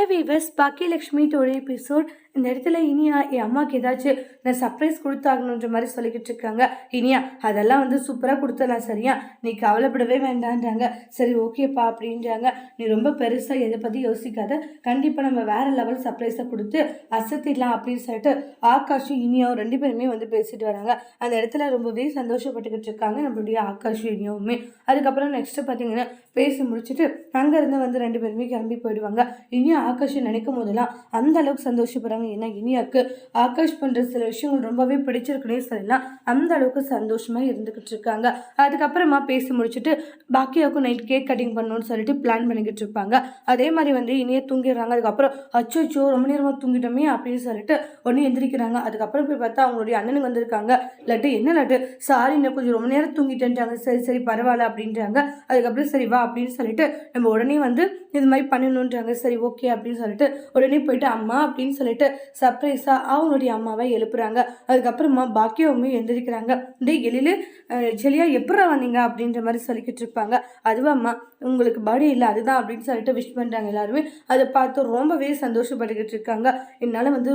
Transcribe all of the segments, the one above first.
है वीवर्स बाकी लक्ष्मी टोरे एपिसोड இந்த இடத்துல இனியா என் அம்மாவுக்கு ஏதாச்சும் நான் சர்ப்ரைஸ் கொடுத்தாகணுன்ற மாதிரி சொல்லிக்கிட்டு இருக்காங்க. இனியா அதெல்லாம் வந்து சூப்பராக கொடுத்துடலாம் சரியா? நீ கவலைப்படவே வேண்டான்றாங்க. சரி ஓகேப்பா அப்படின்றாங்க. நீ ரொம்ப பெருசாக எதை பற்றி யோசிக்காத. கண்டிப்பாக நம்ம வேறு லெவல் சர்ப்ரைஸை கொடுத்து அசத்திடலாம் அப்படின்னு சொல்லிட்டு ஆகாஷும் இனியாவும் ரெண்டு பேருமே வந்து பேசிட்டு வராங்க. அந்த இடத்துல ரொம்பவே சந்தோஷப்பட்டுக்கிட்டு இருக்காங்க நம்மளுடைய ஆகாஷும் இனியாவுமே. அதுக்கப்புறம் நெக்ஸ்ட்டு பார்த்தீங்கன்னா பேசி முடிச்சுட்டு அங்கேருந்து வந்து ரெண்டு பேருமே கிளம்பி போயிடுவாங்க. இனியும் ஆகாஷும் நினைக்கும் போதெல்லாம் அந்த அளவுக்கு சந்தோஷப்படுறாங்க. ஏன்னா இனியாக்கு ஆகாஷ் பண்ணுற சில விஷயங்கள் ரொம்பவே பிடிச்சிருக்குன்னே சொல்லலாம். அந்த அளவுக்கு சந்தோஷமாக இருந்துக்கிட்டு இருக்காங்க. அதுக்கப்புறமா பேசி முடிச்சுட்டு பாக்கியாவுக்கும் நைட் கேக் கட்டிங் பண்ணணும்னு சொல்லிட்டு பிளான் பண்ணிக்கிட்டு இருப்பாங்க. அதே மாதிரி வந்து இனியா தூங்கிடுறாங்க. அதுக்கப்புறம் அச்சோ ரொம்ப நேரமாக தூங்கிட்டோமே அப்படின்னு சொல்லிட்டு ஒன்று எந்திரிக்கிறாங்க. அதுக்கப்புறம் போய் பார்த்தா அவங்களுடைய அண்ணனுக்கு வந்திருக்காங்க. லட்டு என்ன லட்டு? சாரி இன்னும் கொஞ்சம் ரொம்ப நேரம் தூங்கிட்டேன்றாங்க சரி சரி பரவாயில்ல அப்படின்றாங்க. அதுக்கப்புறம் சரி வா அப்படின்னு சொல்லிட்டு நம்ம உடனே வந்து இது மாதிரி பண்ணணுன்றாங்க சரி ஓகே அப்படின்னு சொல்லிட்டு உடனே போயிட்டு அம்மா அப்படின்னு சொல்லிட்டு சர்ப்ரைஸாக அவங்களுடைய அம்மாவை எழுப்புறாங்க. அதுக்கப்புறமா பாக்கியவுமே எழுந்திருக்கிறாங்க டே எழிலு ஜெலியா எப்படா வந்தீங்க? அப்படின்ற மாதிரி சொல்லிக்கிட்டு இருப்பாங்க. அதுவும் அம்மா உங்களுக்கு படி இல்லை அதுதான் அப்படின்னு சொல்லிட்டு விஷ் பண்ணுறாங்க எல்லாருமே. அதை பார்த்து ரொம்பவே சந்தோஷப்பட்டுக்கிட்டு இருக்காங்க. என்னால் வந்து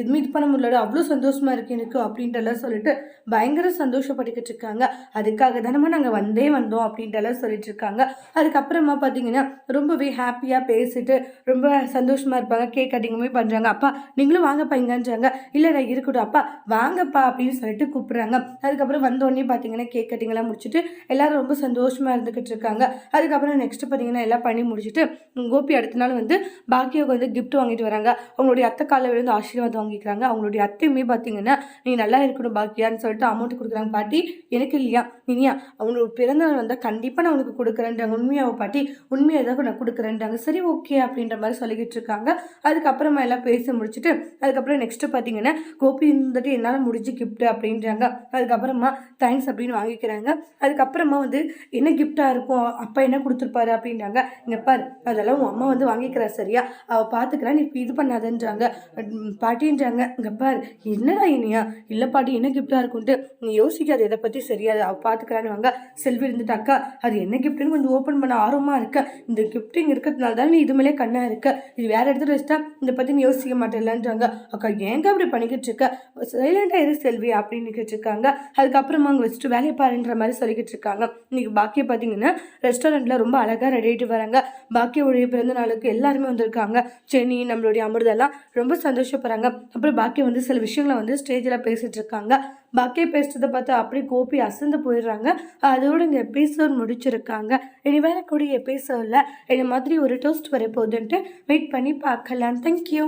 எதுவுமே இது பண்ண முடியல அவ்வளோ சந்தோஷமாக இருக்கு எனக்கு அப்படின்ட்டுலாம் சொல்லிட்டு பயங்கர சந்தோஷப்பட்டுக்கிட்டு இருக்காங்க. அதுக்காக தானே நாங்கள் வந்தே வந்தோம் அப்படின்ட்டுலாம் சொல்லிட்டு இருக்காங்க. அதுக்கப்புறமா பார்த்தீங்கன்னா ரொம்பவே ஹாப்பியாக பேசிட்டு ரொம்ப சந்தோஷமாக இருப்பாங்க. கேக் கட்டிங்குமே பண்ணுறாங்க அப்பா நீங்களும் வாங்கப்பா இங்கன்றாங்க. இல்லைடா இருக்கட்டும். அப்பா வாங்கப்பா அப்படின்னு சொல்லிட்டு கூப்பிட்றாங்க. அதுக்கப்புறம் வந்தோடனே பார்த்தீங்கன்னா கேக் கட்டிங்கெல்லாம் முடிச்சுட்டு எல்லாரும் ரொம்ப சந்தோஷமாக இருந்துக்கிட்டு இருக்காங்க. அதுக்கப்புறம் நெக்ஸ்ட் பார்த்தீங்கன்னா எல்லாம் பண்ணி முடிச்சுட்டு கோபி அடுத்த நாள் வந்து பாக்கியாவுக்கு வந்து கிஃப்ட் வாங்கிட்டு வராங்க. அவங்களுடைய அத்தை காலில் விழுந்து ஆசீர்வாதம் வாங்கிக்கிறாங்க. அவங்களுடைய அத்தையுமே பார்த்தீங்கன்னா நீ நல்லா இருக்கணும் பாக்கியான்னு சொல்லிட்டு அமௌண்ட் கொடுக்குறாங்க பாட்டி. எனக்கு இல்லையா? இனியா அவங்களோட பிறந்தநாள் வந்தால் கண்டிப்பாக நான் உனக்கு கொடுக்குறேன்றாங்க. உண்மையாக பாட்டி? உண்மையாக தான் நான் கொடுக்குறேன்றாங்க. சரி ஓகே அப்படின்ற மாதிரி சொல்லிக்கிட்டு இருக்காங்க. அதுக்கப்புறமா எல்லாம் பேசி முடிச்சுட்டு அதுக்கப்புறம் நெக்ஸ்ட்டு பார்த்தீங்கன்னா கோபி இருந்துட்டு என்னால் முடிஞ்சு கிஃப்ட் அப்படின்றாங்க. அதுக்கப்புறமா தேங்க்ஸ் அப்படின்னு வாங்கிக்கிறாங்க. அதுக்கப்புறமா வந்து என்ன கிஃப்டாக இருக்கும்? அப்பா என்ன கொடுத்துருப்பாரு? அப்படின்றாங்க. இங்கே பாரு அதெல்லாம் உன் அம்மா வந்து வாங்கிக்கிறா சரியா? அவள் பார்த்துக்கிறா நீ இது பண்ணாதன்றாங்க. பாட்டின்றாங்க. இங்கே பாரு என்னடா இனியா? இல்லை பாட்டி என்ன கிஃப்டாக இருக்கும்ட்டு நீ யோசிக்காது எதை பற்றி சரியா அவள் பார்த்துக்கிறான்னு வாங்க. செல்வி இருந்துட்டு அக்கா அது என்ன கிஃப்ட்டுன்னு கொஞ்சம் ஓப்பன் பண்ண ஆர்வமாக இருக்க. இந்த கிஃப்டிங் இருக்கிறதுனால தான் நீ இது மேலே கண்ணாக இருக்க. இது வேறு இடத்துல வச்சுட்டா இதை பற்றி நீ யோசிக்க மாட்டேன் மாட்டேன்லன்றாங்க அக்கா ஏங்க அப்படி பண்ணிக்கிட்டு இருக்க? சைலண்டாக இரு செல்வி அப்படின்னு இருக்காங்க. அதுக்கப்புறமா அங்கே வச்சுட்டு வேலையை பாருன்ற மாதிரி சொல்லிக்கிட்டு இருக்காங்க. இன்னைக்கு பாக்கியை பார்த்தீங்கன்னா ரெஸ்டாரண்ட்டில் ரொம்ப அழகாக ரெடி ஆகிட்டு வராங்க. பாக்கியோடைய பிறந்த நாளுக்கு எல்லாருமே வந்திருக்காங்க. சென்னி நம்மளுடைய அமிர்தெல்லாம் ரொம்ப சந்தோஷப்படுறாங்க. அப்புறம் பாக்கியம் வந்து சில விஷயங்களை வந்து ஸ்டேஜில் பேசிகிட்டு இருக்காங்க. பாக்கிய பேசுறதை பார்த்து அப்படி கோபி அசந்து போயிடுறாங்க. அதோட இந்த எபிசோட் முடிச்சிருக்காங்க. இனி வேற கூடிய எபிசோடில் இந்த மாதிரி ஒரு டோஸ்ட் வரப்போகுதுன்ட்டு வெயிட் பண்ணி பார்க்கலாம். தேங்க்யூ